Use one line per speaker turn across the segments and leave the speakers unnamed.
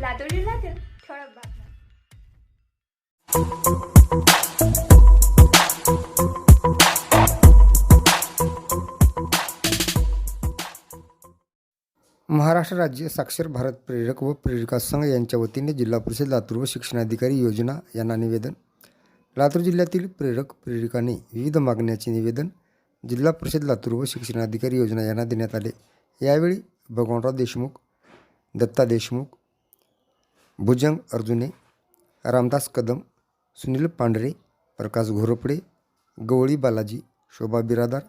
लातूर जिल्ह्यातील ठळक बातम्या
महाराष्ट्र राज्य साक्षर भारत प्रेरक व प्रेरिका संघ यांच्या वतीने जिल्हा परिषद लातूर व शिक्षणाधिकारी योजना यांना निवेदन. लातूर जिल्ह्यातील प्रेरक प्रेरिकांनी विविध मागण्याचे निवेदन जिल्हा परिषद लातूर व शिक्षणाधिकारी योजना यांना देण्यात आले. यावेळी भगवानराव देशमुख दत्ता देशमुख भुजंग अर्जुने रामदास कदम सुनील पांढरे प्रकाश घोरपडे गवळी बालाजी शोभा बिरादार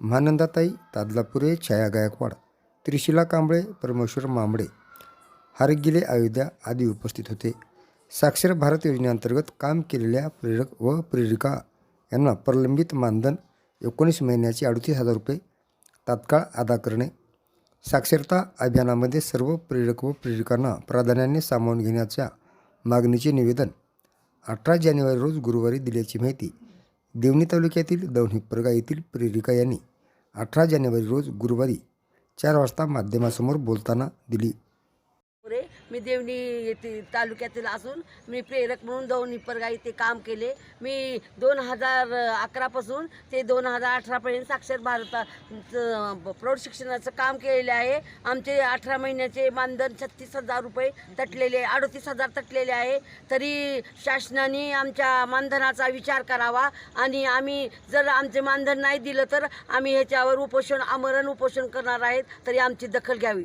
महानंदाताई तादलापुरे छाया गायकवाड त्रिशिला कांबळे परमेश्वर मांबडे हारगिले अयोध्या आदी उपस्थित होते. साक्षर भारत योजनेअंतर्गत काम केलेल्या प्रेरक व प्रेरिका यांना प्रलंबित मानधन एकोणीस महिन्याचे अडतीस हजार रुपये तात्काळ अदा करणे साक्षरता अभियानामध्ये सर्व प्रेरक व प्रेरकांना प्राधान्याने सामावून घेण्याच्या मागणीचे निवेदन अठरा जानेवारी रोज गुरुवारी दिल्याची माहिती देवणी तालुक्यातील दौंडहिप्परगा येथील प्रेरिका यांनी अठरा जानेवारी रोज गुरुवारी चार वाजता माध्यमासमोर बोलताना दिली.
मी देवणी येथे तालुक्यातील असून मी प्रेरक म्हणून दोन निपरगा इथे काम केले. मी दोन हजार अकरापासून ते दोन हजार अठरापर्यंत साक्षर भारत प्रौढ शिक्षणाचं काम केलेले आहे. आमचे अठरा महिन्याचे मानधन छत्तीस हजार रुपये तटलेले अडतीस हजार तटलेले आहे. तरी शासनाने आमच्या मानधनाचा विचार करावा आणि आम्ही जर आमचे मानधन नाही दिलं तर आम्ही ह्याच्यावर उपोषण आमरण उपोषण करणार आहेत. तरी आमची दखल घ्यावी.